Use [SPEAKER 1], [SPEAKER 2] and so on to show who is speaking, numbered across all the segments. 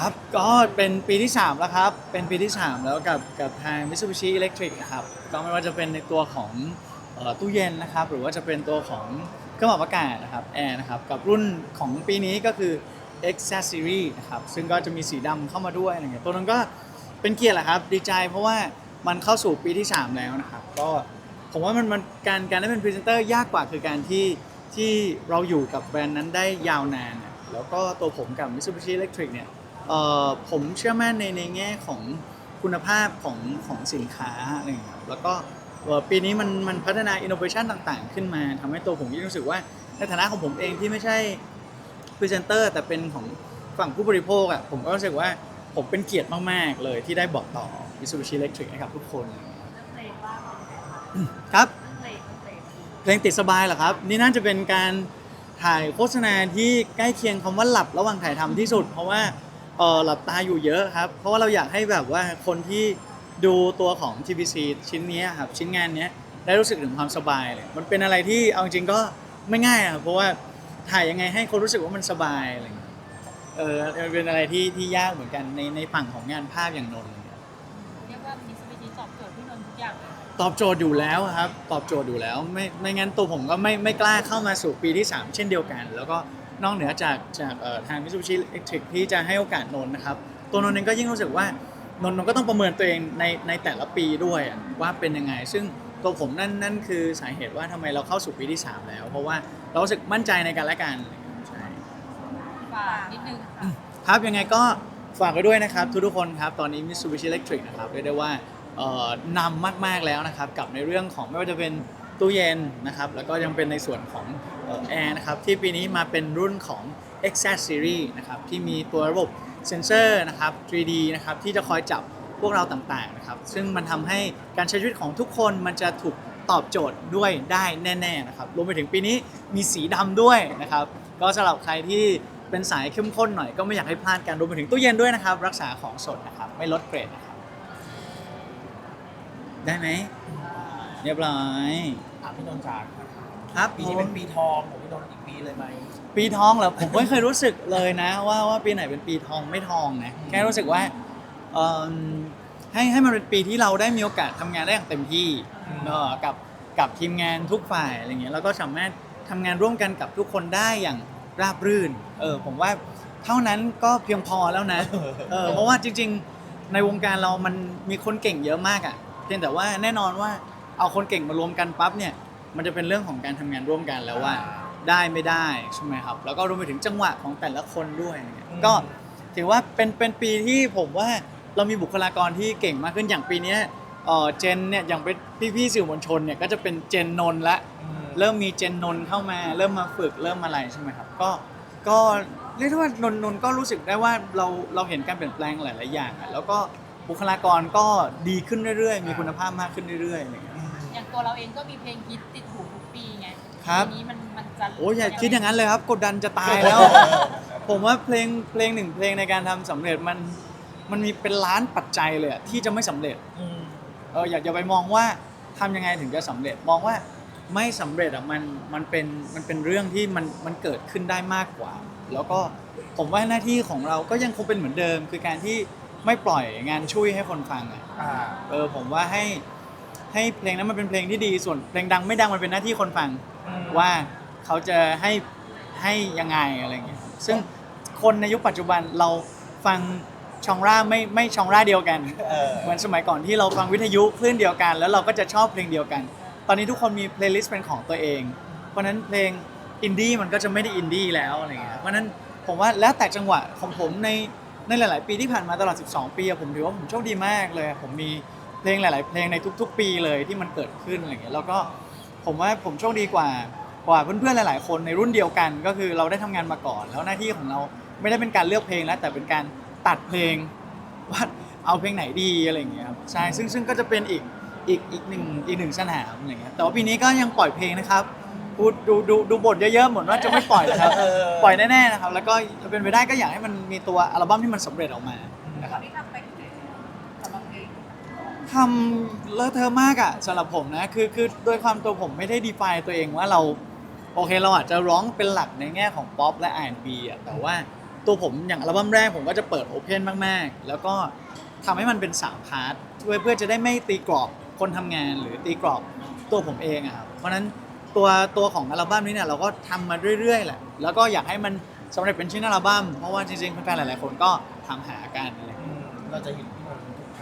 [SPEAKER 1] ครับก็เป็นปีที่ 3 แล้วครับ เป็นปีที่ 3 แล้วกับกับทาง Mitsubishi Electric นะครับก็ไม่ว่าจะเป็นในตัวของเอ่อตู้เย็นนะครับ หรือว่าจะเป็นตัวของเครื่องปรับอากาศนะครับแอร์นะครับ กับรุ่นของปีนี้ก็คือ X Series นะครับ ซึ่งก็จะมีสีดำเข้ามาด้วยอะไรเงี้ยตัวนั้นก็เป็นเกียรติแหละครับ ดีใจเพราะว่ามันเข้าสู่ปีที่ 3 แล้วนะครับ ก็ผมว่ามันมันการการได้เป็นพรีเซนเตอร์ยากกว่าคือการที่ที่เราอยู่กับแบรนด์นั้นได้ยาวนานอะแล้วก็ตัวผมกับ Mitsubishi Electric เนี่ย ผมเชื่อมั่นในในแง่ของคุณภาพของของสินค้าอะไรอย่างเงี้ยครับแล้วก็เอ่อปีนี้มันมันพัฒนาอินโนเวชันต่างๆ ขึ้นมาทำให้ตัวผมยิ่งรู้สึกว่าในฐานะของผมเองที่ไม่ใช่พรีเซนเตอร์แต่เป็นของฝั่งผู้บริโภคอะผมก็รู้สึกว่าผมเป็นเกียรติมากๆเลยที่ได้บอกต่อ Mitsubishi Electric ให้กับทุกคน
[SPEAKER 2] เพลงบ้าง
[SPEAKER 1] ครับ
[SPEAKER 2] เพลงเพลง
[SPEAKER 1] เพลงติดสบายเหรอครับ นี่น่าจะเป็นการถ่ายโฆษณาที่ใกล้เคียงคำว่าหลับระหว่างถ่ายทำที่สุด เพราะว่า เออหลับตาอยู่เยอะครับ เพราะว่าเราอยากให้แบบว่าคนที่ดูตัวของ TVC ชิ้นเนี้ยครับชิ้นงานเนี้ยได้รู้สึกถึงความสบายเลย มันเป็นอะไรที่เอาจริงๆก็ไม่ง่ายอะครับเพราะว่าถ่ายยังไงให้คนรู้สึกว่ามันสบายอะไรอย่างเงี้ยเออมันเป็นอะไรที่ที่ยากเหมือนกันในในฝั่งของงานภาพอย่างนนท์อะไรเงี้ย
[SPEAKER 2] เรียกว่ามิสบิชิตอบโจทย์พี่นนท์ทุกอย่างเลย
[SPEAKER 1] ตอบโจทย์อยู่แล้วครับ ตอบโจทย์อยู่แล้ว ไม่ไม่งั้นตัวผมก็ไม่ไม่กล้าเข้ามาสู่ปีที่ 3 เช่นเดียวกัน แล้วก็ นอกเหนือจากจากเอ่อทาง Mitsubishi Electric ที่จะให้โอกาสนนท์นะครับ ตัวนนท์เองก็ยิ่งรู้สึกว่านนท์ก็ต้องประเมินตัวเองในในแต่ละปีด้วยอะว่าเป็นยังไง ซึ่งตัวผมนั่นนั่นคือสาเหตุว่าทำไมเราเข้าสู่ปีที่ 3 แล้ว เพราะว่าเรารู้สึกมั่นใจในการและกันใช่
[SPEAKER 2] ฝากนิดนึงค่ะ
[SPEAKER 1] ครับยังไงก็ฝากไว้ด้วยนะครับ ทุกๆคนครับ ตอนนี้ Mitsubishi Electric นะครับเรียกได้ว่าเอ่อนำมากๆแล้วนะครับ กับในเรื่องของไม่ว่าจะเป็น ตู้เย็นนะครับแล้วก็ยังเป็นในส่วนของแอร์นะครับที่ปีนี้มาเป็นรุ่นของ x a c Series นะครับที่มีตัวระบบเซนเซอร์นะครับ 3D นะครับที่จะคอยจับพวกเราต่างๆนะครับซึ่งมันทำให้การใช้ชีวิตของทุกคนมันจะถูกตอบโจทย์ด้วยได้แน่ๆนะครับรวมไปถึงปีนี้มีสีดำด้วยนะครับก็สำหรับใครที่เป็นสายเข้มข้นหน่อยก็ไม่อยากให้พลาดกันรวมไปถึงตู้เย็นด้วยนะครับ รักษาของสดนะครับไม่ลดเกรดนะครับได้ไหม เรียบร้อย
[SPEAKER 3] ถามพี่นนท์จาก
[SPEAKER 1] ครับ
[SPEAKER 3] ปีนี้เป็นปีทองของพี่นนท์อีกปีเลยไหม
[SPEAKER 1] ปีทองเหรอผมไม่เคยรู้สึกเลยนะ ว่าว่าปีไหนเป็นปีทองไม่ทองนะแค่รู้สึกว่าเอิ่มให้ให้มันเป็นปีที่เราได้มีโอกาสทำงานได้อย่างเต็มที่เนอะกับกับทีมงานทุกฝ่ายอะไรเงี้ยแล้วก็สามารถทำงานร่วมกันกับทุกคนได้อย่างราบรื่นเออผมว่าเท่านั้นก็เพียงพอแล้วนะ เออเพราะว่าจริงๆ ในวงการเรามันมีคนเก่งเยอะมากอะ่ะ เพียงแต่ว่าแน่นอนว่า เอาคนเก่งมารวมกันปั๊บเนี่ย มันจะเป็นเรื่องของการทำงานร่วมกันแล้วว่า ได้ไม่ได้ใช่ไหมครับ แล้วก็รวมไปถึงจังหวะของแต่ละคนด้วยอะไรเงี้ยก็ถือว่าเป็นเป็นปีที่ผมว่าเรามีบุคลากรที่เก่งมากขึ้นอย่างปีเนี้ยเออเจนเนี่ยอย่างเป็นพี่ๆสื่อมวลชนเนี่ยก็จะเป็นเจนนนท์ละ เริ่มมีเจนนนท์เข้ามา เริ่มมาฝึกเริ่มอะไรใช่ไหมครับ ก็ก็เรียกได้ว่านนท์นนท์ก็รู้สึกได้ว่าเราเราเห็นการเปลี่ยนแปลงหลาย ๆ อย่างอะแล้วก็บุคลากรก็ดีขึ้นเรื่อย ๆ มีคุณภาพมากขึ้นเรื่อยๆอะไรเงี้ย
[SPEAKER 2] อย่างตัวเราเองก็มีเพลงฮิตติดหูทุกปีไง
[SPEAKER 1] ครับ
[SPEAKER 2] ปีนี้มันมันจะ
[SPEAKER 1] โอ้ยอย่าคิดอย่างนั้นเลยครับ กดดันจะตายแล้ว ผมว่าเพลงเพลงหนึ่งเพลงในการทำสำเร็จมันมันมีเป็นล้านปัจจัยเลยอะที่จะไม่สำเร็จ
[SPEAKER 3] อืม
[SPEAKER 1] เอออยากจะไปมองว่าทำยังไงถึงจะสำเร็จ มองว่าไม่สำเร็จอะมันมันเป็นมันเป็นเรื่องที่มันมันเกิดขึ้นได้มากกว่า แล้วก็ผมว่าหน้าที่ของเราก็ยังคงเป็นเหมือนเดิม คือการที่ไม่ปล่อยงานช่วยให้คนฟังอะ
[SPEAKER 3] อ่า
[SPEAKER 1] เออผมว่าให้ ให้เพลงนั้นมันเป็นเพลงที่ดีส่วนเพลงดังไม่ดังมันเป็นหน้าที่คนฟังว่าเขาจะให้ให้ยังไงอะไรเงี้ยซึ่งคนในยุคปัจจุบันเราฟังชองร่าไม่ไม่ชองร่าเดียวกัน
[SPEAKER 3] เออ
[SPEAKER 1] เหมือนสมัยก่อนที่เราฟังวิทยุคลื่นเดียวกัน แล้วเราก็จะชอบเพลงเดียวกัน ตอนนี้ทุกคนมีเพลย์ลิสต์เป็นของตัวเอง เพราะฉะนั้นเพลงอินดี้มันก็จะไม่ได้อินดี้แล้วอะไรเงี้ยเพราะฉะนั้นผมว่าแล้วแต่จังหวะของผมในในหลาย ๆ ปีที่ผ่านมาตลอด 12 ปีอะผมถือว่าผมโชคดีมากเลยผมมี เพลงหลาย ๆ เพลงในทุก ๆ ปีเลยที่มันเกิดขึ้นอะไรเงี้ยแล้วก็ผมว่าผมโชคดีกว่ากว่าเพื่อน ๆ หลาย ๆ คนในรุ่นเดียวกัน ก็คือเราได้ทำงานมาก่อน แล้วหน้าที่ของเราไม่ได้เป็นการเลือกเพลงแล้ว แต่เป็นการตัดเพลงว่าเอาเพลงไหนดีอะไรอย่างเงี้ยครับใช่ซึ่งซึ่งก็จะเป็นอีกอีกอีกหนึ่งอีกหนึ่งสนามอะไรเงี้ยแต่ว่าปีนี้ก็ยังปล่อยเพลงนะครับพูดดูดูดูบทเยอะๆเหมือนว่าจะไม่ปล่อยนะครับ
[SPEAKER 3] เออ
[SPEAKER 1] ปล่อยแน่ๆนะครับ แล้วก็ถ้าเป็นไปได้ก็อยากให้มันมีตัวอัลบั้มที่มันสำเร็จออกมานะครับ
[SPEAKER 2] ที่ทำไป
[SPEAKER 1] ทำเลอะเทอะมากอะสำหรับผมนะคือคือโดยความตัวผมไม่ได้ดีไฟตัวเองว่าเราโอเคเราอาจจะร้องเป็นหลักในแง่ของป๊อปและ R&B อะแต่ว่าตัวผมอย่างอัลบั้มแรกผมก็จะเปิดโอเพนมากๆ แล้วก็ทำให้มันเป็นสามพาร์ทเพื่อเพื่อจะได้ไม่ตีกรอบคนทำงานหรือตีกรอบตัวผมเองอะครับเพราะฉะนั้นตัวตัวของอัลบั้มนี้เนี่ยเราก็ทำมาเรื่อยๆแหละแล้วก็อยากให้มันสำเร็จเป็นชิ้นอัลบั้มเพราะว่าจริงๆแฟนๆหลายๆคนก็ถามหากันอะไรอย่างเงี้ย
[SPEAKER 3] เราจะเห็น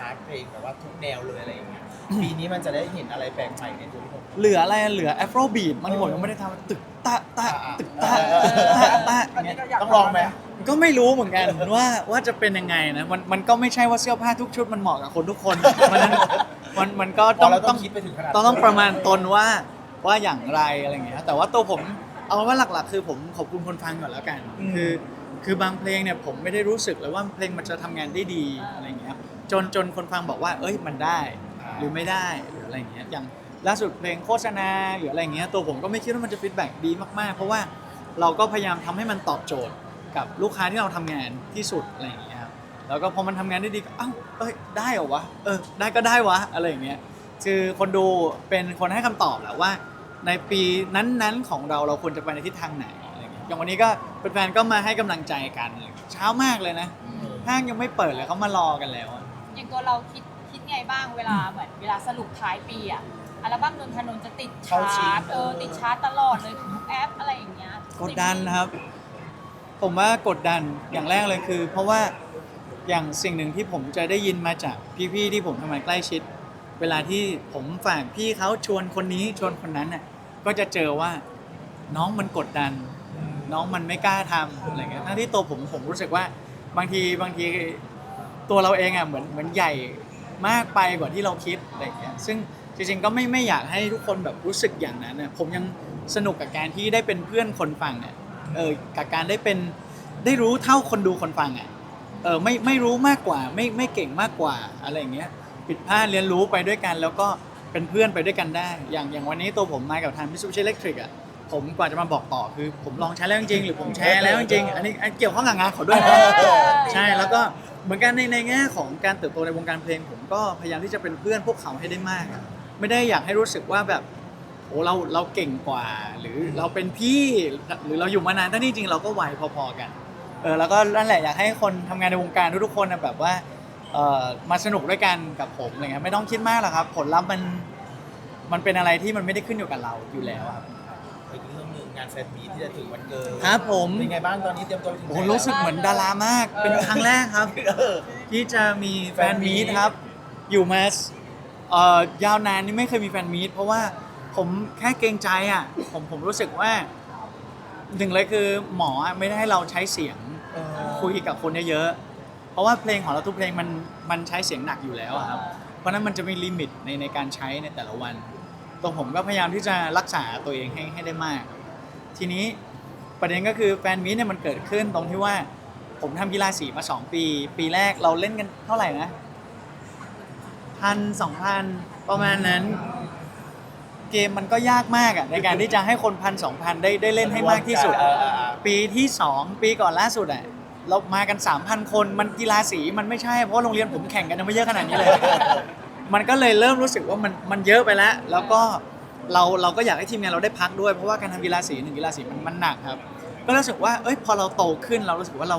[SPEAKER 3] าร์ทเพลงแบบว่าทุกแนวเลยอะไรอย่างเงี้ยปีนี้มันจะได้เห็นอะไรแปลกใหม่ในตัวพี่นนท์
[SPEAKER 1] เหลืออะไรอะเหลือแอฟโรบีทมันผมยังไม่ได้ทำตึกตะตะตึกตะ
[SPEAKER 3] เออ
[SPEAKER 1] ตะตะอย่างเงี้ย
[SPEAKER 3] ต้องลองไหม
[SPEAKER 1] ก็ไม่รู้เหมือนกันว่าว่าจะเป็นยังไงนะมันมันก็ไม่ใช่ว่าเสื้อผ้าทุกชุดมันเหมาะกับคนทุกคนมันมันมันก็
[SPEAKER 3] พ
[SPEAKER 1] ต้
[SPEAKER 3] อ
[SPEAKER 1] อง
[SPEAKER 3] เราต้
[SPEAKER 1] ต้
[SPEAKER 3] อ
[SPEAKER 1] องง
[SPEAKER 3] คิดไปถึงขนาด
[SPEAKER 1] ต้องต้องประมาณตนว่าว่าอย่างไรอะไรอย่างเงี้ยแต่ว่าตัวผมเอาว่าหลักๆ คือผมขอบคุณคนฟังก่อนแล้วกัน คือคือบางเพลงเนี่ยผมไม่ได้รู้สึกเลยว่าเพลงมันจะทำงานได้ดีอะไรอย่างเงี้ย จนจนคนฟังบอกว่า เอ้ยมันได้ หรือไม่ได้หรืออะไรอย่างเงี้ยอย่างล่าสุดเพลงโฆษณาหรืออะไรอย่างเงี้ยตัวผมก็ไม่คิดว่ามันจะฟีดแบ็กดีมากๆ เพราะว่าเราก็พยายามทำให้มันตอบโจทย์กับลูกค้าที่เราทำงานที่สุดอะไรอย่างเงี้ยครับแล้วก็พอมันทำงานได้ดีก็เอ้าเอ้ยได้เหรอวะเออได้ก็ได้วะอะไรอย่างเงี้ยคือคนดูเป็นคนให้คำตอบแหละว่า ในปีนั้นๆของเราเราควรจะไปในทิศทางไหนอะไรอย่างเงี้ยอย่างวันนี้ก็แฟนๆก็มาให้กำลังใจกันเงี้ยเช้ามากเลยนะห้างยังไม่เปิดเลยเขามารอกันแล้วอะ
[SPEAKER 2] อย่างตัวเราคิดคิดไงบ้างเวลาเหมือนเวลาสรุปท้ายปีอะอัลบั้มนนทนนท์จะติด
[SPEAKER 3] เข้าชิ
[SPEAKER 2] ชางร์ตเออติดชาร์ตตลอดเลยทุกแอปอะไรอย่างเงี้ย
[SPEAKER 1] กดดันนะครับ ผมว่ากดดันอย่างแรกเลยคือ เพราะว่าอย่างสิ่งหนึ่งที่ผมจะได้ยินมาจากพี่ๆที่ผมทำงานใกล้ชิด เวลาที่ผมฝากพี่เขาชวนคนนี้ชวนคนนั้นน่ะก็จะเจอว่าน้องมันกดดัน น้องมันไม่กล้าทำอะไรเงี้ยทั้งที่ตัวผมผมรู้สึกว่าบางทีบางที ตัวเราเองอะเหมือนเหมือนใหญ่มากไปกว่าที่เราคิดอะไรเงี้ยซึ่งจริงๆก็ไม่ไม่อยากให้ทุกคนแบบรู้สึกอย่างนั้นนะผมยังสนุกกับการที่ได้เป็นเพื่อนคนฟังอะเออกับการได้เป็นได้รู้เท่าคนดูคนฟังอะเออไม่ไม่รู้มากกว่าไม่ไม่เก่งมากกว่าอะไรอย่างเงี้ยผิดพลาดเรียนรู้ไปด้วยกัน แล้วก็เป็นเพื่อนไปด้วยกันได้ อย่างอย่างวันนี้ตัวผมมากับทางมิสูบิชิเล็กทริกอะ ผมกว่าจะมาบอกต่อคือผมลองใช้แล้วจริงๆหรือผมแชร์แล้วจริงๆอันนี้อันเกี่ยวข้องกับงานเขาด้วยนะใช่แล้วก็เหมือนกันในในแง่ของการเติบโตในวงการเพลง ผมก็พยายามที่จะเป็นเพื่อนพวกเขาให้ได้มากอะไม่ได้อยากให้รู้สึกว่าแบบโอ้เราเราเก่งกว่า หรือเราเป็นพี่หรือเราอยู่มานานทั้งที่จริงเราก็วัยพอๆกันเออแล้วก็นั่นแหละอยากให้คนทำงานในวงการทุกๆคนนะแบบว่าเออมาสนุกด้วยกันกับผมอะไรเงี้ยไม่ต้องคิดมากหรอกครับ ผลลัพธ์มันมันเป็นอะไรที่มันไม่ได้ขึ้นอยู่กับเราอยู่แล้วครับ
[SPEAKER 3] อีกเรื่องหนึ่งงานแฟนมีตที่จะถึงวันเกิด
[SPEAKER 1] ครับผม
[SPEAKER 3] เป็นไงบ้างตอนนี้เตรียมตัวไปถึง
[SPEAKER 1] โอ้โห
[SPEAKER 3] ไหน
[SPEAKER 1] รู้สึกเหมือนดารามาก เป็นครั้งแรกครับ
[SPEAKER 3] เออ
[SPEAKER 1] ที่จะมีแฟนมีต
[SPEAKER 3] แฟนมีต
[SPEAKER 1] ครับ อยู่มาเอ่อยาวนานนี่ไม่เคยมีแฟนมีตเพราะว่าผมแค่เกรงใจอะ ผมผมรู้สึกว่าหนึ่งเลยคือหมออะไม่ได้ให้เราใช้เสียง
[SPEAKER 3] เออ
[SPEAKER 1] คุยกับคนเยอะๆ เพราะว่าเพลงของเราทุกเพลงมันมันใช้เสียงหนักอยู่แล้วอะครับ เพราะฉะนั้นมันจะมีลิมิตในในการใช้ในแต่ละวัน ตัวผมก็พยายามที่จะรักษาตัวเองให้ให้ได้มาก ทีนี้ประเด็นก็คือแฟนมีตเนี่ยมันเกิดขึ้นตรงที่ว่า ผมทำกีฬาสีมา 2 ปี ปีแรกเราเล่นกันเท่าไหร่นะพันสองพันประมาณนั้น เกมมันก็ยากมากอะในการที่จะให้คนพันสองพันได้ได้เล่นให้มากที่สุด
[SPEAKER 3] เออเออเออ
[SPEAKER 1] ปีที่2ปีก่อนล่าสุดอะเรามากัน 3,000 คนมันกีฬาสีมันไม่ใช่เพราะว่าโรงเรียนผมแข่งกันยังไม่เยอะขนาดนี้เลย มันก็เลยเริ่มรู้สึกว่ามันมันเยอะไปแล้ว แล้วก็เราเราก็อยากให้ทีมงานเราได้พักด้วยเพราะว่าการทำกีฬาสีหนึ่งกีฬาสีมันมันหนักครับ ก็รู้สึกว่าเอ้ยพอเราโตขึ้นเรารู้สึกว่าเรา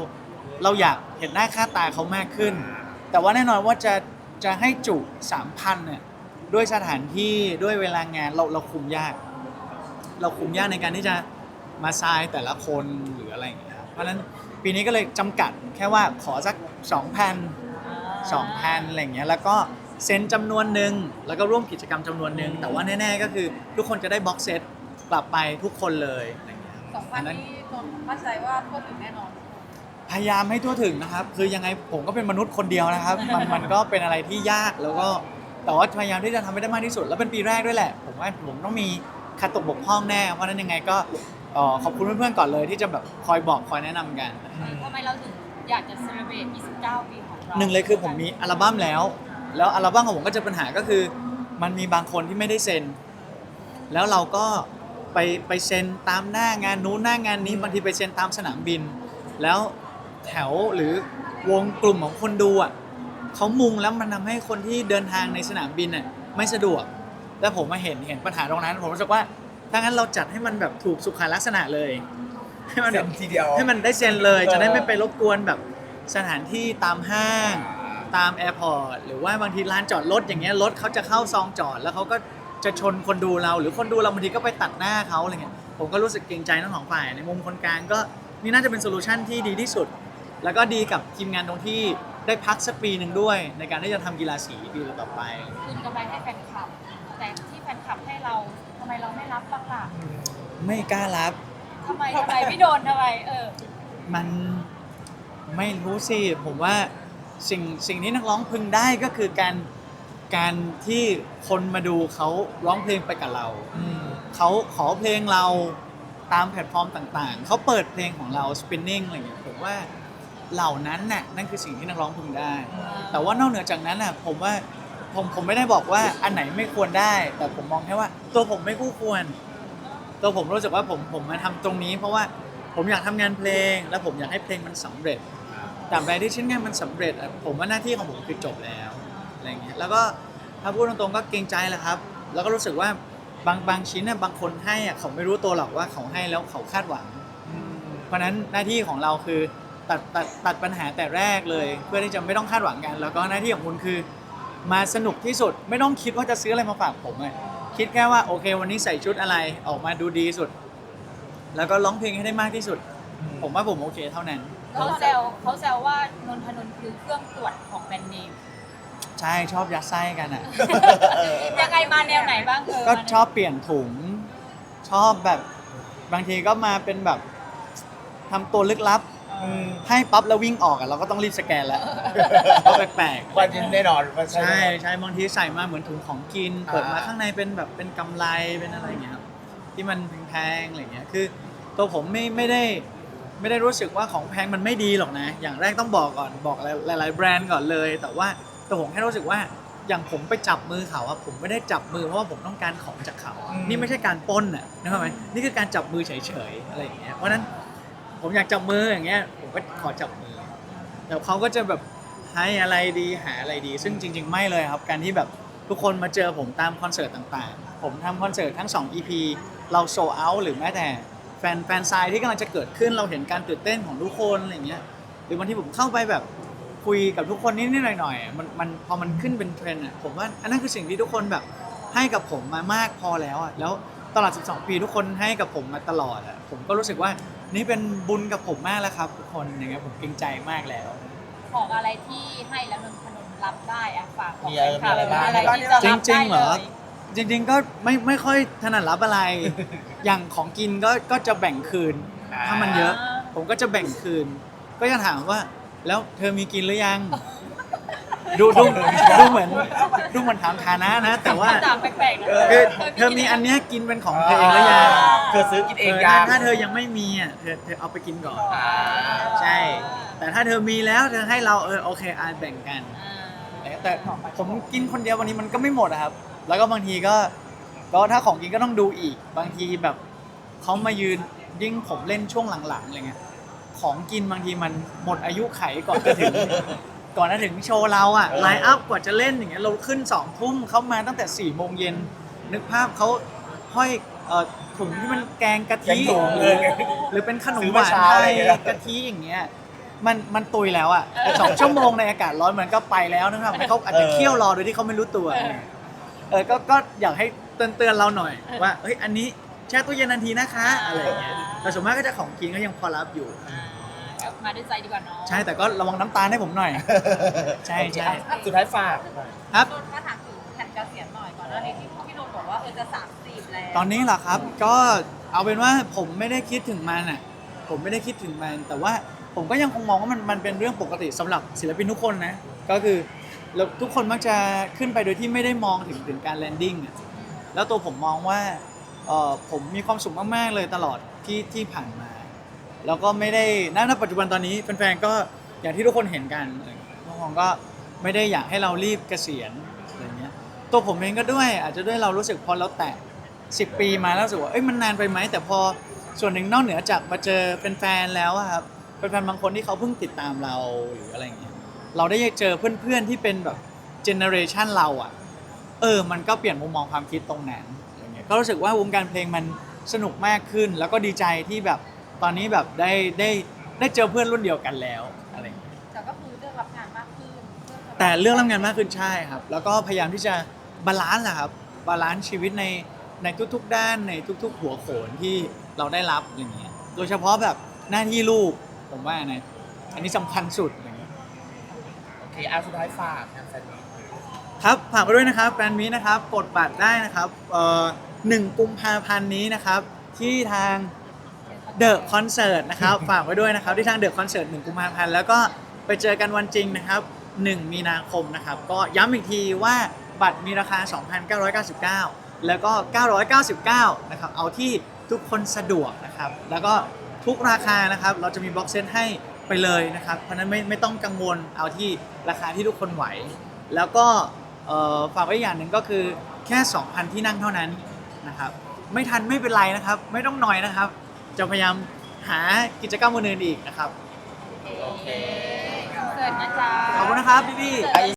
[SPEAKER 1] เราอยากเห็นหน้าค่าตาเขามากขึ้น แต่ว่าแน่นอนว่าจะจะให้จุ3,000เนี่ยด้วยสถานที่ด้วยเวลางานเราเราคุมยาก เราคุมยากในการที่จะมาทรายแต่ละคนหรืออะไรอย่างเงี้ยครับเพราะฉะนั้นปีนี้ก็เลยจำกัดแค่ว่าขอสัก2,000 2,000อะไรอย่างเงี้ยแล้วก็ เซ็นจำนวนหนึ่งแล้วก็ร่วมกิจกรรมจำนวนหนึ่งแต่ว่าแน่ๆก็คือทุกคนจะได้บ็อกเซตกลับไปทุกคนเลยอะไรอย่างเงี้ย
[SPEAKER 2] สองพันนี้นนท์มั่นใจว่าทั่วถึงแน่นอน
[SPEAKER 1] พยายามให้ทั่วถึงนะครับ คือยังไงผมก็เป็นมนุษย์คนเดียวนะครับ มันมันก็เป็นอะไรที่ยากแล้วก็แต่ว่าพยายามที่จะทำให้ได้มากที่สุด แล้วเป็นปีแรกด้วยแหละ ผมว่าผมต้องมีขัดตกบกพร่องแน่เพราะฉะนั้นยังไงก็เอ่อขอบคุณเพื่อนๆก่อนเลย ที่จะแบบคอยบอกคอยแนะนำกัน
[SPEAKER 2] ทำไมเราถึงอยากจะเซเลบรต29 ปีของเรา
[SPEAKER 1] หนึ่งเลยคือผมมีอัลบั้มแล้ว แล้วอัลบั้มของผมก็จะปัญหาก็คือ มันมีบางคนที่ไม่ได้เซ็น แล้วเราก็ไปไปเซ็นตามหน้างานนู้นหน้างานนี้บางทีไปเซ็นตามสนามบิน แล้วแถวหรือวงกลุ่มของคนดูอะเขามุงแล้วมันทำให้คนที่เดินทางในสนามบินอะไม่สะดวกแล้วผมมาเห็นเห็นปัญหาตรงนั้น ผมรู้สึกว่าถ้างั้นเราจัดให้มันแบบถูกสุขลักษณะเลย ให้มัน
[SPEAKER 3] เซ็
[SPEAKER 1] แบ
[SPEAKER 3] น
[SPEAKER 1] บ
[SPEAKER 3] ทีเดียว
[SPEAKER 1] ให้มันได้เซ็นเลย
[SPEAKER 3] เออ
[SPEAKER 1] จะได้ไม่ไปรบกวนแบบสถานที่ตามห้าง ตามแอร์พอร์ตหรือว่าบางทีร้านจอดรถอย่างเงี้ยรถเขาจะเข้าซองจอดแล้วเขาก็จะชนคนดูเรา หรือคนดูเราบางทีก็ไปตัดหน้าเขาอะไรเงี้ยผมก็รู้สึกเกรงใจทั้งสองฝ่ายในมุมคนกลางก็นี่น่าจะเป็นโซลูชันที่ดีที่สุด แล้วก็ดีกับทีมงานตรงที่ได้พักสักปีหนึ่งด้วย ในการที่จะทำกีฬาสีปีต่อไป
[SPEAKER 2] คืนกำไรให้แฟนคลับ แต่ที่แฟนคลับให้เราทำไมเราไม่รับบ้างล่ะ
[SPEAKER 1] ไม่กล้ารับ
[SPEAKER 2] ทำไมทำไมพี่โดนทำไมเออ
[SPEAKER 1] มันไม่รู้สิผมว่า สิ่งสิ่งที่นักร้องพึงได้ก็คือการการที่คนมาดูเขาร้องเพลงไปกับเรา
[SPEAKER 3] อืม
[SPEAKER 1] เขาขอเพลงเราตามแพลตฟอร์มต่างๆ เขาเปิดเพลงของเรา spinning อะไรอย่างเงี้ยผมว่าเหล่านั้นน่ะนั่นคือสิ่งที่นักร้องพึงได้ แต่ว่านอกเหนือจากนั้นน่ะผมว่าผมผมไม่ได้บอกว่าอันไหนไม่ควรได้ แต่ผมมองแค่ว่าตัวผมไม่คู่ควร ตัวผมรู้สึกว่าผมผมมาทำตรงนี้ เพราะว่าผมอยากทำงานเพลง และผมอยากให้เพลงมันสำเร็จ ตราบใดที่ชิ้นงานมันสำเร็จอะผมว่าหน้าที่ของผมคือจบแล้วอะไรเงี้ยแล้วก็ถ้าพูดตรงๆก็เกรงใจแหละครับ แล้วก็รู้สึกว่าบางบางชิ้นน่ะบางคนให้อะเขาไม่รู้ตัวหรอกว่าเขาให้แล้วเขาคาดหวัง เพราะนั้นหน้าที่ของเราคือตัดตัดตัดปัญหาแต่แรกเลย เพื่อที่จะไม่ต้องคาดหวังกัน แล้วก็หน้าที่ของคุณคือ มาสนุกที่สุดไม่ต้องคิดว่าจะซื้ออะไรมาฝากผมเลยคิดแค่ว่าโอเค วันนี้ใส่ชุดอะไรออกมาดูดีสุด แล้วก็ร้องเพลงให้ได้มากที่สุด ผมว่าผมโอเคเท่านั้น
[SPEAKER 2] เขาแซวเขาแซวว่านนทนนท์คือเครื่องตรวจของแบรนด์เนม
[SPEAKER 1] ใช่ชอบยัดไส้กันอะ
[SPEAKER 2] ยังไงมาแนวไหนบ้างเออ
[SPEAKER 1] ก็
[SPEAKER 2] มาแนว
[SPEAKER 1] ชอบเปลี่ยนถุง ชอบแบบบางทีก็มาเป็นแบบทำตัวลึกลับ
[SPEAKER 3] อืม
[SPEAKER 1] ให้ปั๊บแล้ววิ่งออกอะเราก็ต้องรีบสแกนแล้วก็แปลกๆ
[SPEAKER 3] วันนี้แน่นอนว่า
[SPEAKER 1] ใช่ใช่บางทีใส่มาเหมือนถุงของกิน
[SPEAKER 3] อ่า
[SPEAKER 1] เปิดมาข้างในเป็นแบบเป็นกำไรเป็นอะไรอย่างเงี้ยครับที่มันแพงๆอะไรเงี้ยคือ ตัวผมไม่ไม่ได้ ไม่ได้รู้สึกว่าของแพงมันไม่ดีหรอกนะ อย่างแรกต้องบอกก่อนบอกหลาย ๆ แบรนด์ก่อนเลย แต่ว่าตัวผมแค่รู้สึกว่าอย่างผมไปจับมือเขาอะผมไม่ได้จับมือเพราะว่าผมต้องการของจากเขานี่ไม่ใช่การปล้นอะนะครับไหมนี่คือการจับมือเฉยๆอะไรอย่างเงี้ยเพราะฉะนั้นผมอยากจับมืออย่างเงี้ยผมก็ขอจับมือแต่เขาก็จะแบบให้อะไรดีหาอะไรดี ซึ่งจริง ๆ ไม่เลยครับ การที่แบบทุกคนมาเจอผมตามคอนเสิร์ตต่างๆ ผมทำคอนเสิร์ตทั้ง 2 EP เราโซเอาหรือแม้แต่ แฟนแฟนไซน์ที่กำลังจะเกิดขึ้นเราเห็นการตื่นเต้นของทุกคนอะไรเงี้ยหรือบางทีผมเข้าไปแบบคุยกับทุกคนนิดๆหน่อยๆอะมันมันพอมันขึ้นเป็นเทรนด์อะผมว่าอันนั้นคือสิ่งที่ทุกคนแบบให้กับผมมามากพอแล้วอะแล้วตลอด 12 ปีทุกคนให้กับผมมาตลอดอะผมก็รู้สึกว่านี่เป็นบุญกับผมมากแล้วครับ ทุกคนอย่างเงี้ยผมเกรงใจมากแล้ว
[SPEAKER 2] ของอะไรที่ให้แล้วนนทนนท์รับได้อะฝากบอก
[SPEAKER 3] มี
[SPEAKER 2] แฟ
[SPEAKER 3] อะไร
[SPEAKER 2] นคลับ
[SPEAKER 3] มีอะไรบ้าง
[SPEAKER 2] อะไรที่จะรับ
[SPEAKER 1] จริ
[SPEAKER 2] ได้
[SPEAKER 1] งๆเหร
[SPEAKER 2] เล
[SPEAKER 1] อ
[SPEAKER 2] ย
[SPEAKER 1] จริงๆก็ไม่ไม่ค่อยถนัดรับอะไร อย่างของกินก็ก็จะแบ่งคืน
[SPEAKER 3] อ่า
[SPEAKER 1] ถ้ามันเยอะ ผมก็จะแบ่งคืน ก็จะถามว่า แล้วเธอมีกินหรือยัง ดูดูดูเหมือนดูเหมือนถามฐานะนะ แต่ว่า
[SPEAKER 2] คำถามแปลกๆนะ
[SPEAKER 1] คือเธอมีอันเนี้ยกินเป็นของเธอเองหรือยัง
[SPEAKER 3] เธอซื้อกินเอง
[SPEAKER 1] เออ
[SPEAKER 3] ยั
[SPEAKER 1] ถ้างถ้าเธอยังไม่มีอะเธอเธอเอาไปกินก่อน
[SPEAKER 3] อ่า
[SPEAKER 1] ใช่ แต่ถ้าเธอมีแล้วเธอให้เราเออโอเคอาแบ่งกัน
[SPEAKER 2] อ่า
[SPEAKER 1] แต่ผมกินคนเดียววันนี้มันก็ไม่หมดอะครับ แล้วก็บางทีก็ก็ถ้าของกินก็ต้องดูอีก บางทีแบบเขามายืนยิ่งผมเล่นช่วงหลังๆอะไรเงี้ยของกินบางทีมันหมดอายุไขก่อนจะถึง ก่อนจะถึงโชว์เราอะ
[SPEAKER 3] เออ
[SPEAKER 1] ไลน์อัพกว่าจะเล่นอย่างเงี้ยเราขึ้นสองทุ่มเขามาตั้งแต่สี่โมงเย็นนึกภาพเขาห้อยเอ่อถุงที่มันแกงกะ
[SPEAKER 3] แก
[SPEAKER 1] ทิ
[SPEAKER 3] งถุง
[SPEAKER 1] ห
[SPEAKER 3] เอ
[SPEAKER 1] รือ
[SPEAKER 3] อ
[SPEAKER 1] หรือเป็นขนม
[SPEAKER 3] ซื้อ
[SPEAKER 1] ห
[SPEAKER 3] มาวา
[SPEAKER 1] น
[SPEAKER 3] เช้า
[SPEAKER 1] ไท
[SPEAKER 3] อะไร
[SPEAKER 1] ย
[SPEAKER 3] อย่างเงี้ย
[SPEAKER 1] กะทิอย่างเงี้ยมันมันตุยแล้วอะสองชั่วโมงในอากาศร้อนมันก็ไปแล้วนะครับให้เขาอาจจะ
[SPEAKER 3] เออ
[SPEAKER 1] เคี่ยวรอโดยที่เขาไม่รู้ตัว เออก็ก็อยากให้เตือนเตือนๆเราหน่อยว่าเฮ้ยอันนี้แช่ตู้เย็นนาทีนะคะอะไรอย่างเงี้ยแต่ส่วนมากก็จะของกินก็ยังพอรับอยู่
[SPEAKER 2] อ่าก็มาด้วยใจดีกว่าเนาะ
[SPEAKER 1] ใช่แต่ก็ระวังน้ำตาลให้ผมหน่อย ใช่ใช่
[SPEAKER 3] สุดท้ายฝาก
[SPEAKER 1] ครับ
[SPEAKER 2] นนท์มาถามถึงแผนเกษียณหน่อยก่อนหน้านี้ที่พี่นนท์บอกว่าเออจะสามสิบแล้ว
[SPEAKER 1] ตอนนี้เหรอครับก็เอาเป็นว่าผมไม่ได้คิดถึงมันอะผมไม่ได้คิดถึงมัน แต่ว่าผมก็ยังคงมองว่ามันมันเป็นเรื่องปกติสำหรับศิลปินทุกคนนะ ก็คือ เราทุกคนมักจะขึ้นไปโดยที่ไม่ได้มองถึงถึงการแลนดิ้งอะแล้วตัวผมมองว่าเออผมมีความสุขมากๆเลยตลอดที่ที่ผ่านมา แล้วก็ไม่ได้ณณปัจจุบันตอนนี้แฟนๆก็อย่างที่ทุกคนเห็นกันอะไรอย่างเงี้ยทุกคนก็ไม่ได้อยากให้เรารีบเกษียณอะไรเงี้ยตัวผมเองก็ด้วยอาจจะด้วยเรารู้สึกพอเราแตะ10ปีมาแล้วรู้สึกว่าเอ้ยมันนานไปไหมแต่พอส่วนหนึ่งนอกเหนือจากมาเจอเป็นแฟนๆแล้วอะครับแฟนๆบางคนที่เขาเพิ่งติดตามเราหรืออะไรเงี้ย เราได้เจอเพื่อนๆที่เป็นแบบเจเนอเรชันเราอะเออ มันก็เปลี่ยนมุมมองความคิดตรงนั้นอะไรเงี้ยก็รู้สึกว่าวงการเพลงมันสนุกมากขึ้น แล้วก็ดีใจที่แบบตอนนี้แบบได้ได้ได้เจอเพื่อนรุ่นเดียวกันแล้วอะไรอย่างเงี้ย
[SPEAKER 2] แต่ก็คือเลือกรับงานมากขึ้น
[SPEAKER 1] แต่เรื่องรับงานมากขึ้นใช่ครับ แล้วก็พยายามที่จะบาลานซ์นะครับบาลานซ์ชีวิตในในทุกๆ ด้านในทุก ๆ หัวโขนที่เราได้รับอย่างเงี้ยโดยเฉพาะแบบหน้าที่ลูกผมว่านะอันนี้สำคัญสุดอย่างเงี้ย
[SPEAKER 3] โอ เคเอาสุดท้ายฝากงานแฟนมีต
[SPEAKER 1] ครับฝากไปด้วยนะครับแฟนมีนะครับกดบัตรได้นะครับเอ่อหนึ่งกุมภาพันธ์นี้นะครับ ที่ทางเดอะคอนเสิร์ตนะครับ ฝากไว้ด้วยนะครับ ที่ทางเดอะคอนเสิร์ตหนึ่งกุมภาพันธ์แล้วก็ไปเจอกันวันจริงนะครับ 1 มีนาคมนะครับ ก็ย้ำอีกทีว่าบัตรมีราคา 2,999 แล้วก็ 999 นะครับ เอาที่ทุกคนสะดวกนะครับ แล้วก็ทุกราคานะครับ เราจะมีบ็อกเซตให้ ไปเลยนะครับ เพราะฉะนั้นไม่ไม่ต้องกังวลเอาที่ราคาที่ทุกคนไหว แล้วก็เอ่อฝากไว้อย่างหนึ่งก็คือแค่ 2,000 ที่นั่งเท่านั้นนะครับ ไม่ทันไม่เป็นไรนะครับ ไม่ต้องหน่อยนะครับ จะพยายามหากิจกรรมอื่นๆอีกนะครับ
[SPEAKER 2] โอเคเกิดนะจ๊ะ
[SPEAKER 1] ขอบคุณนะครับพี่ๆ